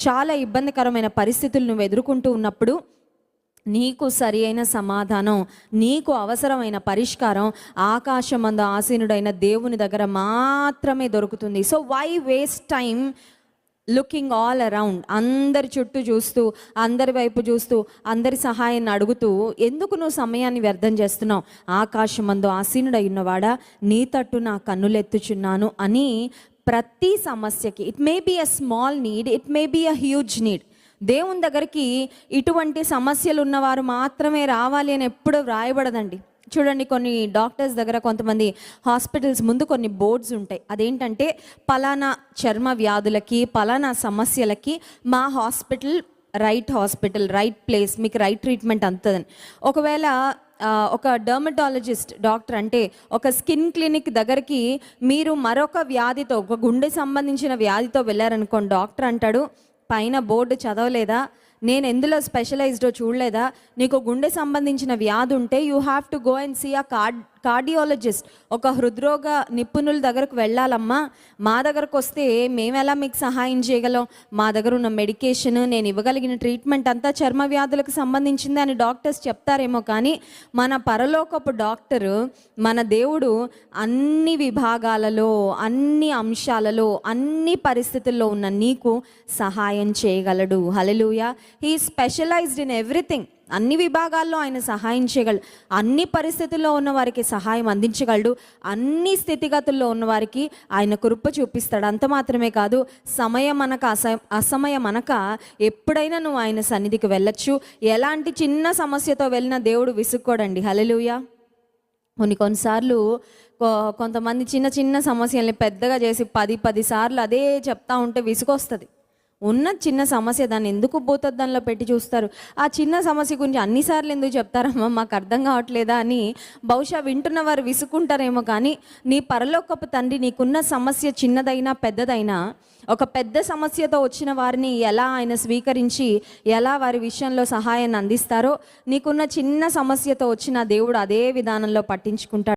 చాలా ఇబ్బందికరమైన పరిస్థితులు నువ్వు ఎదుర్కొంటూ ఉన్నప్పుడు నీకు సరి అయిన సమాధానం నీకు అవసరమైన పరిష్కారం ఆకాశమందు ఆసీనుడైన దేవుని దగ్గర మాత్రమే దొరుకుతుంది. So why waste time looking all around అందరి చుట్టూ చూస్తూ అందరి వైపు చూస్తూ అందరి సహాయాన్ని అడుగుతూ ఎందుకు నువ్వు సమయాన్ని వ్యర్థం చేస్తున్నావు? ఆకాశమందు ఆసీనుడై ఉన్నవాడా? నీ తట్టు నా కన్నులెత్తుచున్నాను అని ప్రతి సమస్యకి it may be a small need it may be a huge need దేవుని దగ్గరికి ఇటువంటి సమస్యలు ఉన్నవారు మాత్రమే రావాలి అని ఎప్పుడు వ్రాయబడదండి. చూడండి కొన్ని డాక్టర్స్ దగ్గర కొంతమంది హాస్పిటల్స్ ముందు కొన్ని బోర్డ్స్ ఉంటాయి. అదేంటంటే పలానా చర్మ వ్యాధులకి పలానా సమస్యలకి మా hospital right hospital right place మీకు రైట్ ట్రీట్మెంట్ అంతదని ఒకవేళ ఒక డర్మటాలజిస్ట్ డాక్టర్ అంటే ఒక స్కిన్ క్లినిక్ దగ్గరికి మీరు మరొక వ్యాధితో ఒక గుండె సంబంధించిన వ్యాధితో వెళ్ళారనుకోండి డాక్టర్ అంటాడు పైన బోర్డు చదవలేదా? నేను ఎందులో స్పెషలైజ్డో చూడలేదా? నీకు గుండె సంబంధించిన వ్యాధి ఉంటే you have to go and see a card cardiologist ఒక హృద్రోగ నిపుణుల దగ్గరకు వెళ్ళాలమ్మా. మా దగ్గరకు వస్తే మేము ఎలా మీకు సహాయం చేయగలం? మా దగ్గర ఉన్న మెడికేషన్ నేను ఇవ్వగలిగిన ట్రీట్మెంట్ అంతా చర్మ వ్యాధులకు సంబంధించింది అని డాక్టర్స్ చెప్తారేమో కానీ మన పరలోకపు డాక్టరు మన దేవుడు అన్ని విభాగాలలో అన్ని అంశాలలో అన్ని పరిస్థితుల్లో ఉన్న నీకు సహాయం చేయగలడు. Hallelujah he specialised in everything అన్ని విభాగాల్లో ఆయన సహాయం చేయగలడు. అన్ని పరిస్థితుల్లో ఉన్న వారికి సహాయం అందించగలడు. అన్ని స్థితిగతుల్లో ఉన్న వారికి ఆయన కృప చూపిస్తాడు. అంత మాత్రమే కాదు సమయం అనక అస అసమయం అనక ఎప్పుడైనా నువ్వు ఆయన సన్నిధికి వెళ్ళొచ్చు. ఎలాంటి చిన్న సమస్యతో వెళ్ళిన దేవుడు విసుక్కోడండి. హలెలుయా కొన్ని కొన్నిసార్లు కొ- కొంతమంది చిన్న చిన్న సమస్యల్ని పెద్దగా చేసి పది పది సార్లు అదే చెప్తా ఉంటే విసుగొస్తుంది. ఉన్న చిన్న సమస్య దాన్ని ఎందుకు భూతద్దంలో పెట్టి చూస్తారు? ఆ చిన్న సమస్య గురించి అన్నిసార్లు ఎందుకు చెప్తారమ్మా మాకు అర్థం కావట్లేదా అని బహుశా వింటున్న వారు విసుకుంటారేమో కానీ నీ పరలోకపు తండ్రి నీకున్న సమస్య చిన్నదైనా పెద్దదైనా ఒక పెద్ద సమస్యతో వచ్చిన వారిని ఎలా ఆయన స్వీకరించి ఎలా వారి విషయంలో సహాయాన్ని అందిస్తారో నీకున్న చిన్న సమస్యతో వచ్చిన దేవుడు అదే విధానంలో పట్టించుకుంటాడు.